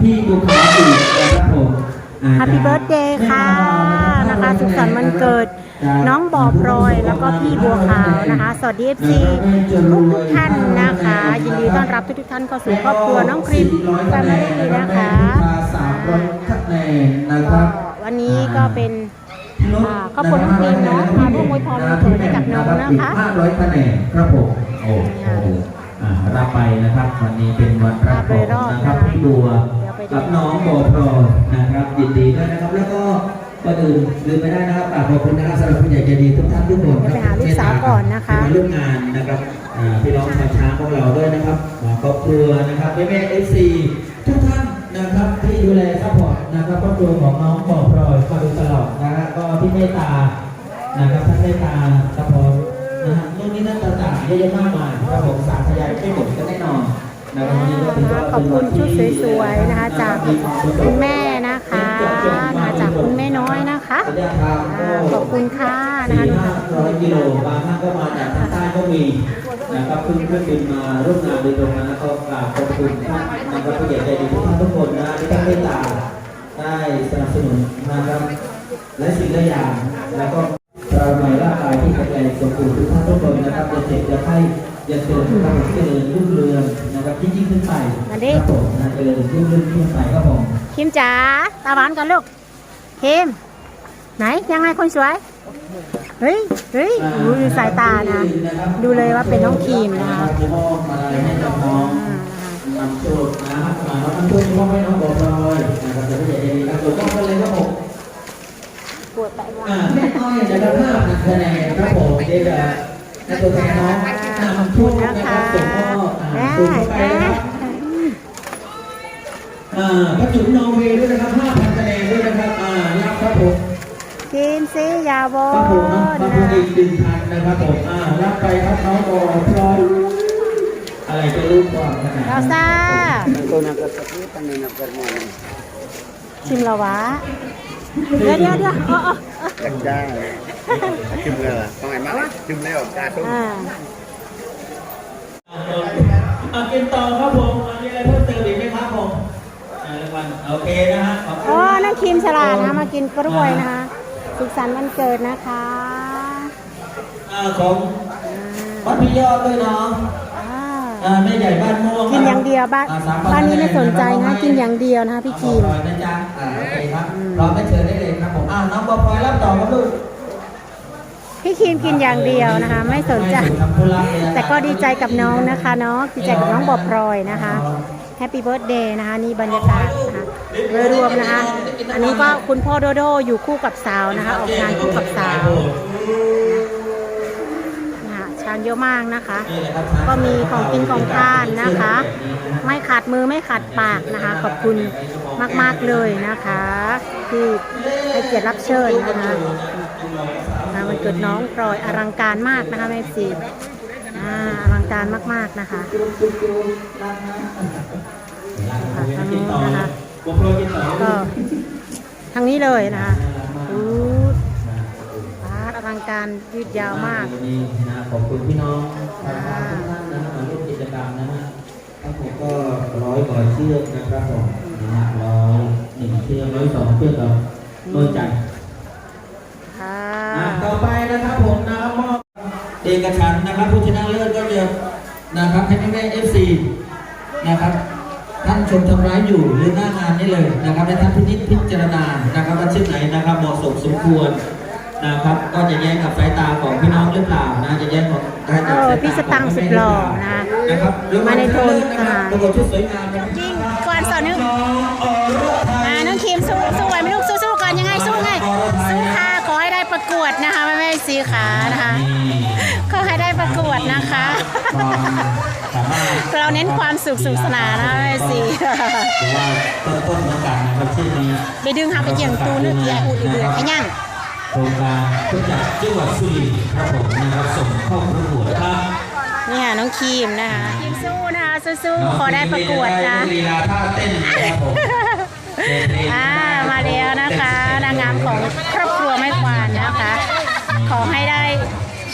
พี่บัวขาวอีกนะครับผมอ่า Happy Birthday ค่ะนะคะสุขสันต์วันเกิด น้องบอบรอยแล้วก็พี่บัวขาวนะคะ สวัสดี FC ทุกทุกๆท่านนะคะ ยินดีต้อนรับทุกทุกๆท่านเข้าสู่ครอบครัวน้องครีมแฟมิลี่นะคะสามร้อยคะแนนนะครับวันนี้ก็เป็นอ่าครอบครัวน้องครีมเนาะมาร่วมอวยพรวันเกิดให้กับน้องนะคะห้าร้อยคะแนนครับผมโอ้โหอ่ารับไปนะครับ วันนี้เป็นวันรับของนะครับพี่บัว กับน้องบอพรนะครับยินดีด้วยนะครับ แล้วก็ก่อนอื่นลืมไม่ได้นะครับกราบขอบคุณนะครับสำหรับผู้ใหญ่ใจดีทุกท่านทุกคนครับไปหาลูกสาวก่อนนะคะที่มาร่วมงานนะครับอ่าพี่น้องชาวช้างของเราด้วยนะครับอ่าครอบครัวนะครับแม่แม่เอฟซีทุกท่านนะครับที่ดูแลซัพพอร์ตนะครับครอบครัวของน้องบอพรอยมาโดยตลอดนะฮะก็ที่เมตตานะครับท่านได้ตาสะพอนนะฮะนู่นนี่นั่นต่างๆเยอะแยะมากมายครับผมสาธยายไม่หมดก็แน่นอน นะครับวันนี้ก็ถือว่าขอบคุณชุดสวยๆนะคะ จากคุณแม่นะคะมาจากคุณแม่น้อยนะคะระยะทางอ่าก็ขอบคุณค่ะนะสี่คะห้าร้อยกิโลบางท่านก็มาจากทางใต้ก็มีนะครับเพิ่งเครื่องบินมาร่วมงานโดยตรงนะก็กราบขอบคุณท่านนะครับผู้ใหญ่ใจดีทุกท่านทุกคนนะที่ท่านเมตตาได้สนับสนุนนะครับและสิ่งหลายอย่างแล้วก็เราหน่อยร่างกายที่แข็งแรงสมบูรณ์ทุกท่านทุกคนนะครับอย่าเจ็บอย่าไข้อย่าเสื่อมครับผมเจริญรุ่งเรือง นะครับยิ่งยิ่งขึ้นไปมาดิครับผมนะเจริญรุ่งเรืองขึ้นไปครับผมคิมจ๋าตาหวานกันลูกคิมไหนยังไงคนสวยเฮ้ยเฮ้ยดูสายตานะ ดูเลยว่าเป็นน้องครีมนะคะจะมอบมาอะไรให้กับน้องอ่านำโชคนะครับมาน้องนำโชคมอบให้น้องบอกลอยนะครับจะไม่ใหญ่ดีครับถูกต้องกันเลยครับผมปวดไปว่าอ่าแม่อ้อยจะได้ภาพคะแนนครับผมเดี๋ยวจะในตัวแทนน้อง นำโชคนะนะคะรับส่งมอบอ่าได้ส่งเข้าไปได้นะครับอ่าพระจุ๋มนอร์เวย์ด้วยนะครับ5,000คะแนนด้วยนะครับอ่ารับครับผมกินซิยาโบครับผมมาพูดอีกหนึ่งพันนะครับผมอ่ารับไปครับน้องบอพลอยอะไรจะรู้ความขนาดเรานั้นซ่า Ikaw nagkasakit, ano na permono. ชิมละวะเดี๋ยวเดี๋ยวเดี๋ยวเออเออ Ganda. Akim na lang. Pangay mga, akim na กินต่อครับผมอ่ามีอะไรเพิ่มเติมอีกไหมครับผมอ่ารางวัลโอเคนะฮะขอบคุณอ๋อนั่นครีมฉลาดนะมากินกล้วยนะคะสุขสันต์วันเกิดนะคะอ่าของวัดพิยอดด้วยเนาะอ่าอ่าแม่ใหญ่บ้านม่วงกินอย่างเดียวบ้านอ่3,000บ้านนี้ไม่สนใจคนะรับกินอย่างเดียวนะคะพี่ครีมน้องบอพลอยนะจ๊ะอ่าโอเคครับรอไปเชิญได้เลยครับผมอ่าน้องบอพลอยรับต่อครับลูก พี่ครีมกินอย่างเดียวนะคะ ไม่สนใจ แต่ก็ดีใจกับน้องนะคะเนาะดีใจกับน้องบอบพลอยนะคะแฮปปี้เบิร์ดเดย์นะคะนี่บรรยากาศนะคะโดยรวมนะคะ อันนี้ก็คุณพ่อโดโดอยู่คู่กับสาวนะคะ ออกงานคู่กับสาวนะคะชานเยอะมากนะคะ ก็มีของกินของทานนะคะ ไม่ขาดมือไม่ขาดปากนะคะ ขอบคุณมาก ๆ เลยนะคะ ที่ให้เกียรติรับเชิญนะคะ งานวันเกิดน้องพลอยอลังการมากนะคะแม่ซีออลังการมากๆนะคะคะทางนู้นะคะกินต่อก็ทางนี้เลยนะคะอลังการยืดยาวมากนี่นะขอบคุณพี่น้องชาวบ้านทุกท่านนะมาร่วมกิจกรรมนะฮะทั้งหมดก็ร้อยกว่าเชือกนะครับผมนะฮะร้อยหนึ่งเชือกร้อยสองเชือกเราโดยใจ อกฉันท์นะครับผู้ชนะเลิศก็จะนะครับให้แม่แม่เอฟซีนะครับท่านชมทำร้ายอยู่หรือหน้างานนี่เลยนะครับและท่านพินิจพิจารณานะครับว่าชิ้นไหนนะครับเหมาะสมสมควรนะครับก็จะแย้งกับสายตาของพี่น้องหรือเปล่านะจะแย้งของได้กับเออสายพี่สตังค์สุดหล่อนะนะครับมาในโทนนะคทรับหารปรากฏชุดสวยงามนะครับจริงก่อนสอนนึกน้องอรไทยอ่าน้องคิมสู้สู้ไหวไประกวดนะคะแม่แม่สีขานะคะขอให้ได้ประกวดนะคะสามารถเราเน้นความสุขสุขสนานนะแม่สีหรือว่าต้นต้นๆเหมือนกันนะครับชื่อนี้ไปดึงหาไปเจียงตูนึกแย่อูดอีเดือดไอ้ยั่งโครงการผู้จัดจังหวัดสุรินทร์ครับผมนะครับส่งเข้าประกวดครับเนี่ยน้องคิมนะคะคิมสู้นะคะสู้ๆขอได้ประกวดนะลีลาท่าเต้นครับผมอ่ามาแล้วนะคะนางงามของครอบ ขอให้ได้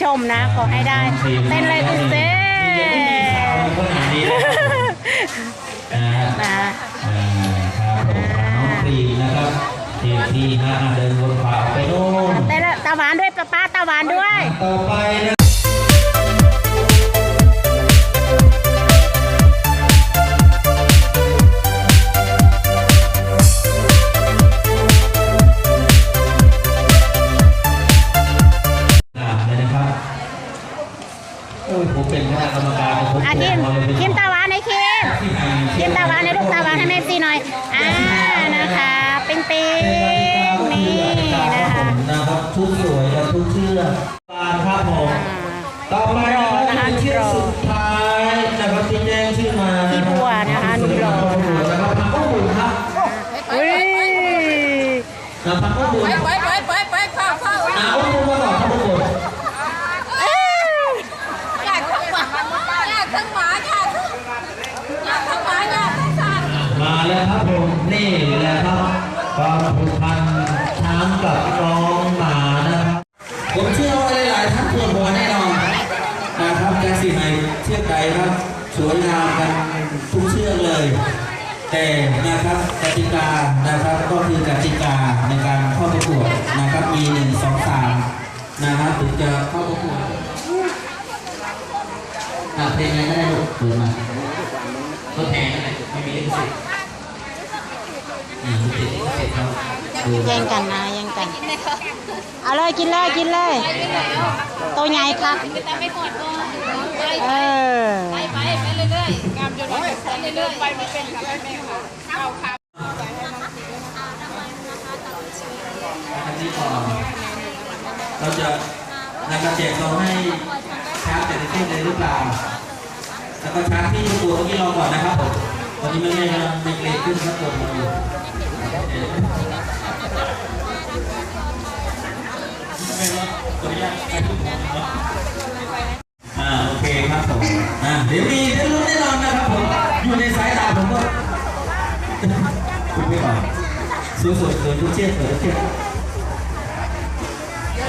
ชมนะ ขอให้ได้ เต้นเลยคุณเต้นะที่นะเดินบนป่าไปโน่นต้นวานด้วยป้าตาหวานด้วยต่อไปนะ อ้ยผมเป็นคณะกรรมการผมอาคิมผมเลยเป็นคิมตาหวานให้คิมที่ไหนคิมตาหวานให้ลูกตาหวานให้แม่ซีหน่อยอ่านะคะปิ๊งปิ๊งนี่นะคะนะครับชุดสวยและชุดเชื่อกบานครับผมต่อไปนะครับชื่อสุดท้ายนะครับที่แจ้งชื่อมาพี่บัวนะคะหนุ่มหล่อนะคะนะครับพังข้อมูลครับอุ้ยนะพังข้อมูลไปไปไปไปเข้าเข้านะข้อมูลมาก่อ แต่นะครับกติกานะครับก็คือกติกาในการเข้าประกวดนะครับมีหนึ่งสองสามนะครับถึงจะเข้าประกวดอะเพลงอะไรก็ได้ลูกเปิดมาก็แทนไม่มีลิขสิทธิ์อ่าลิขสิทธิ์ลิขสิทธิ์ครับดูแย่งกันนะแย่งกัน เอาเลยกินเลยกินเลย ตัวใหญ่ครับ เออ เรื่อยๆไปไม่เป็นค่ะแม่ค่ะเข้าค่ะอันนี้ก่อนเราจะนะครับแจกเราให้ช้างแต่ละที่เลยหรือเปล่าแล้วก็ช้างที่ตัวเมื่อกี้รอก่อนนะครับผมตอนนี้ไม่ไม่กำลังไม่เกรดขึ้นครับผมมาอยู่อ่าโอเคครับผมอ่าเดี๋ยวมีเดี๋ยวรู้แน่นอนนะครับผม อยู่ในสายตาผมก็คุณไม่ก่อนสวยสวยสวยทุกเชือกสวยทุกเชือก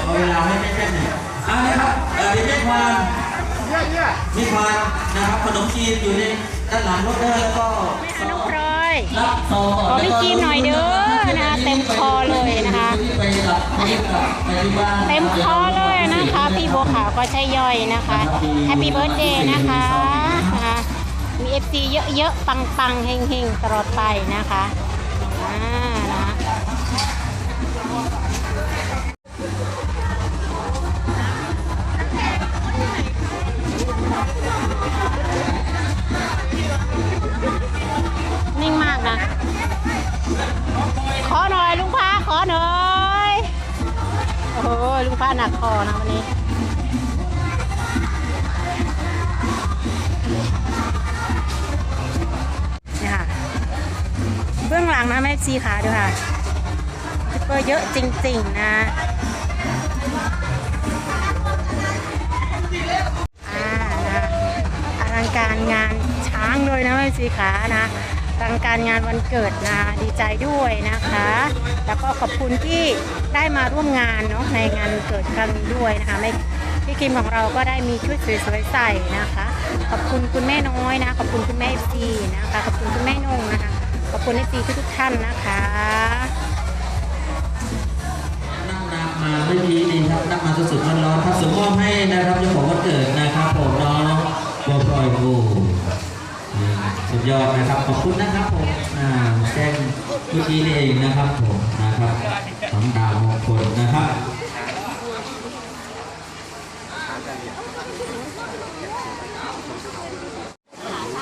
เอาเวลาให้แม่แม่หน่อยอ่านะครับเอ่อเดี๋ยวแม่ควานมีควานนะครับขนมจีนอยู่ในด้านหลังรถเด้อแล้วก็น้องพลอยรับซองก่อนขอพี่จีนหน่อยเด้อนะคะเต็มคอเลยนะคะไปกับไปกับไปที่บ้านเต็มคอเลยนะคะ พี่บัวขาวก็ใช่ย่อยนะคะแฮปปี้เบิร์ดเดย์นะคะนะคะ มีเอฟซีเยอะๆ ปังๆ เฮงๆ ตลอดไปนะคะอ่านะนิ่งมากนะ ขอหน่อยลุงพาขอหน่อย โอ้โหลุงพาหนักคอนะวันนี้นี่ เบื้องนะแม่ชีขาดูค่ะซุปเปอร์เยอะจริงๆนะอ่านะอลังการงานช้างเลยนะแม่ชีขานะอลังการงานวันเกิดนะดีใจด้วยนะคะ แล้วก็ขอบคุณที่ได้มาร่วมงานเนาะในงานเกิดครั้งนี้ด้วยนะคะไม่พี่คิมของเราก็ได้มีชุดสวยๆใส่นะคะ ขอบคุณคุณแม่น้อยนะ ขอบคุณคุณแม่ซีนะคะ ขอบคุณคุณแม่นง ขอบคุณเอฟซีทุกท่านนะคะนั่งนำมาไม่ดีดีครับนั่งมาสุดๆร้อนๆครับสมมอบให้นะครับเจ้าของวันเกิดนะครับผมน้องบัวพลอยโอ้สุดยอดนะครับขอบคุณนะครับผมแจ้งเมื่อกี้นี่เองนะครับผมนะครับสำดาวมงคลนะครับ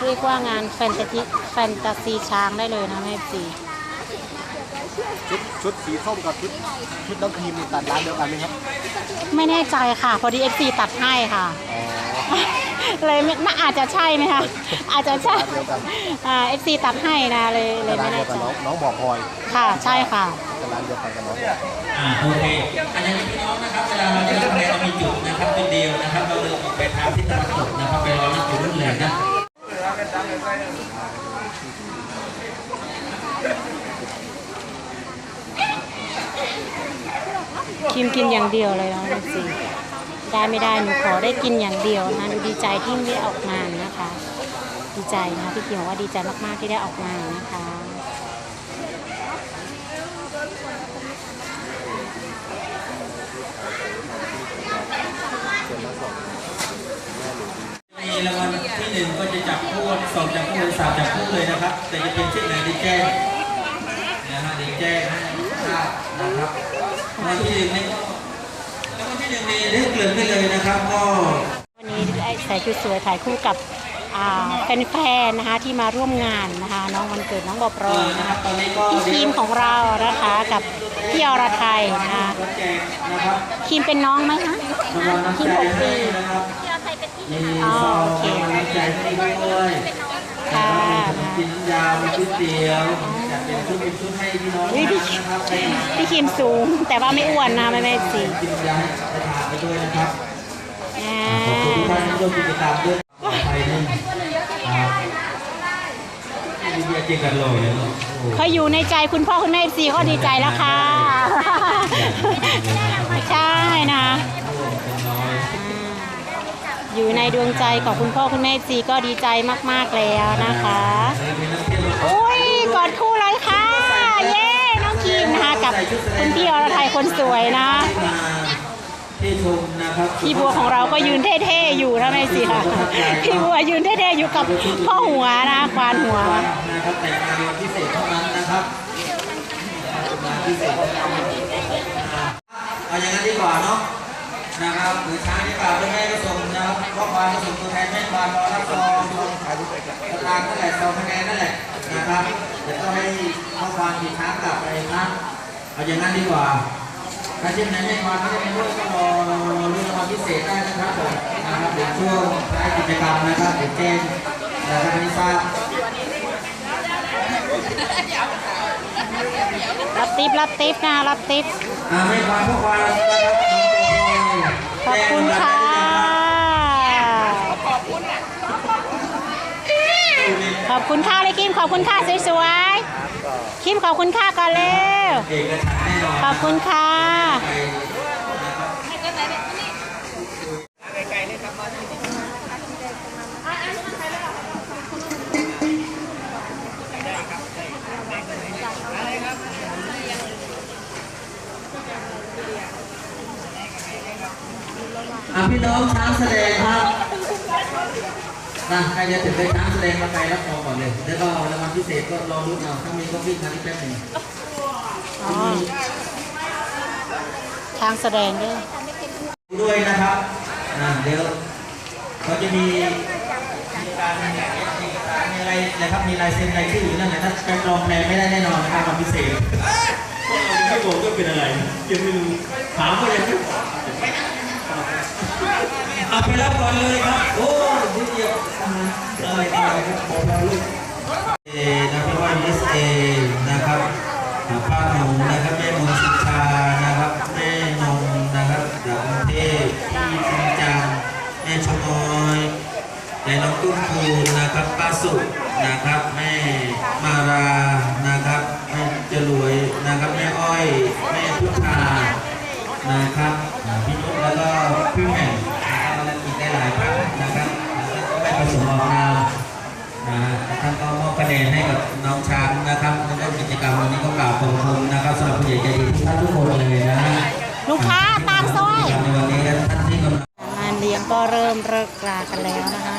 เรียกว่างานแฟนตาซีแฟนตาซีช้างได้เลยนะแม่จีชุดชุดสีส้มกับชุดชุดน้องครีมนี่ตัดร้านเดียวกันไหมครับไม่แน่ใจค่ะ พอดีเอฟซีตัดให้ค่ะเลยไม่น่าอาจจะใช่ไหมคะอาจจะใช่ร้านเดียวกันอ่าเอฟซีตัดให้นะเลยเลยร้าไม่นเดีแน่ยวกัใจนน้องน้องบอกพลอยค่ะใช่ค่ะ กับร้านเดียวกันกับน้องบอกอ่าโอเคอันนี้พี่น้องนะครับเวลาเราจะรับแรงเรามีจุดนะครับจุดเดียวนะครับ เราเดินออกไปทางทิศตะวันตกนะครับไปรอรับจุดรุ่นแรงนะ คิมกินอย่างเดียวเลยนะเอฟซีได้ไม่ได้หนูขอได้กินอย่างเดียวนะดูดีใจที่ได้ออกงานนะคะ ดีใจนะพี่คิมบอกว่าดีใจมากๆที่ได้ออกงานนะคะ อกจากผู้บริษัทจากผู้เลยนะครับ แต่จะเป็นชื่อไหนได้แจ้งนะฮะได้แจ้งให้ทราบนะครับวันที่หนึ่งนี่ก็แล้ววันที่หนึ่งนี่ได้เกริ่นไปเลยนะครับก็วันนี้ได้ใส่ชุดสวยถ่ายคู่กับอ่าแฟนๆนะคะที่มาร่วมงานนะคะน้องวันเกิดน้องบอบรอยนะคะตอนนี้ก็พี่ทีมของเรานะคะกับพี่อรไทยนะคะแจกนะครับทีมเป็นน้องไหมคะรางวัลน้ำทีมใจหกให้ปี นะครับมีอ๋อซองโอเครางวัลน้ำใจให้ด้วยค่ะนะครับมีขนมกินน้ำยามีก๋วยเตี๋ยวจัดเป็นชุดเป็นชุดให้พี่น้องอุ๊ยพี่ทานนะครับไปพี่คิมสูง แต่ว่าไม่อ้วนนะไม่ไม่สีกินน้ำยาให้ไปทานไปด้วยนะครับอ่าขอบคุณทุกท่านที่ร่วมกิจกรรมด้วยต่อไปนี่ครับมีเบียร์จริงกันเลยเนาะโอ้โหเขาอยู่ในใจคุณพ่อคุณแม่สีก็ดีใจแล้วค่ะ ใช่นะเป็นน้อย อยู่ในดวงใจของคุณพ่อคุณแม่สีก็ดีใจมากๆแล้วนะคะมีน้ยกอดคู่เลยค่ะ เย้น้องคิมนะคะกับคุณพี่อรไทยคนสวยนะพี่บัวของเราก็ยืนเท่ๆอยู่นะแม่สิค่ะพี่บัวยืนเท่ๆอยู่กับพ่อหัวนะควานหัวนะครับแต่งานพิเศษเท่านั้นนะครับงานพิเศษเอาอย่างนั้นดีกว่าเนาะนะครับหรือช้างดีกล่า นะครับข้อความก็ส่งตัวแทนแม่ความรอรับซองซองขายด้วยกันตามนั่นแหละซองคะแนนนั่นแหละนะครับเดี๋ยวก็ให้ข้อความที่ช้างกลับไปนะเอาอย่างนั้นดีกว่าถ้าเช่นนั้นแม่ความไม่ได้เป็นด้วยก็รอรุ่นรางวัลพิเศษได้นะครับผมนะครับเดี๋ยวช่วงท้ายกิจกรรมนะครับเดี๋ยวแจ้งนะครับให้ทราบรับติปรับติปนะรับติปอ่าไม่ความพวกความนะครับ ขอบคุณค่ะ ขอบ คุณค่ะเลยคิมขอบคุณค่ะสวยๆคิมขอบคุณค่ะก่อนเร็วเอกฉันท์แน่นอนขอบคุณค่ะไปอะพี่น้องช้างแสดงครับ นะใครจะถึงได้ช้างแสดงมาไปรับรองก่อนเลย แล้วก็รางวัลพิเศษก็รอรุ้นเอาถ้ามีก็วิ่งคันนี้แป๊บหนึงอ๋อทางแสดงด้วยด้วยนะครับอ่าเดี๋ยวเขาจะมีมีการมีเอกสารมีอะไรนะครับมีลายเซ็นลายชื่ออยู่นั่นแหละถ้าแปลอมแปลไม่ได้แน่นอนนะครับรางวัลพิเศษพวกเราไม่บอกว่าเป็นอะไรยังไม่รู้ถามก็ยังไม่บอกเอาไปรับก่อนเลยครับโอ้ นิดเดียวอ่าอะครับบอกเราลูกเอนะครับว่ามิสเอนะครับอ่าป้าหนูนะครับแม่มนสิชานะครับแม่นงนะครับจากกรุงเทพพี่จิงจังแม่ชมอยและน้องตุ้มคูนะครับป้าสุนะครับแม่มารานะครับแม่จรวยนะครับแม่อ้อยแม่พุทธานะครับ กลากันแล้วนะคะ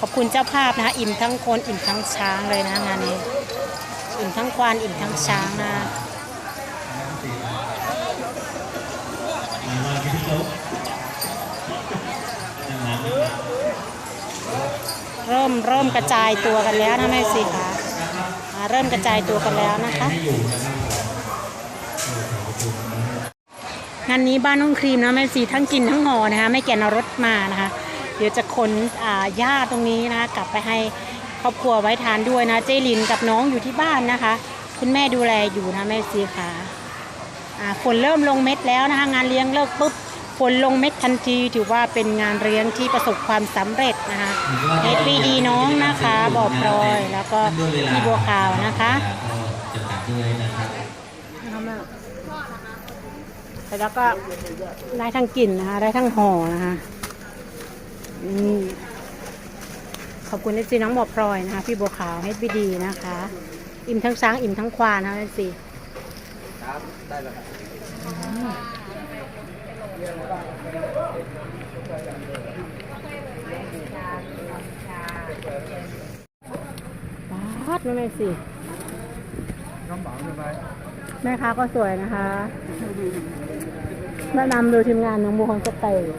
ขอบคุณเจ้าภาพนะคะอิ่มทั้งคนอิ่มทั้งช้างเลยนะงานนี้ อิ่มทั้งควานอิ่มทั้งช้างนะเริ่มเริ่มกระจายตัวกันแล้วนะแม่สิคะอ่าเริ่มกระจายตัวกันแล้วนะคะงานนี้บ้านน้องครีมนะแม่สีทั้งกินทั้งห่อนะคะ ไม่แก่นเอารถมานะคะ เดี๋ยวจะขนอ่าญาติตรงนี้นะคะกลับไปให้ครอบครัวไว้ทานด้วยนะ เจลินกับน้องอยู่ที่บ้านนะคะ คุณแม่ดูแลอยู่นะแม่สีค่ะอ่าฝนเริ่มลงเม็ดแล้วนะคะ งานเลี้ยงเลิกปุ๊บฝนลงเม็ดทันทีถือว่าเป็นงานเลี้ยงที่ประสบความสำเร็จนะคะเอพีดีน้องนะคะบอกพลอยแล้วก็พี่บัวขาวนะคะก็จะตัดด้วยนะครับแล้วก็ได้ทั้งกลิ่นนะคะ ได้ทั้งห่อนะคะนี่ ขอบคุณเอซีน้องบอพลอยนะคะ พี่บัวขาวให้พี่ดีนะคะ อิ่มทั้งช้างอิ่มทั้งควานนะคะเอซีครับได้แล้วครับอไม่ไม่สิแม่ค้าก็สวยนะคะแนะนำโดยทีมงานน้องโมของสเตย์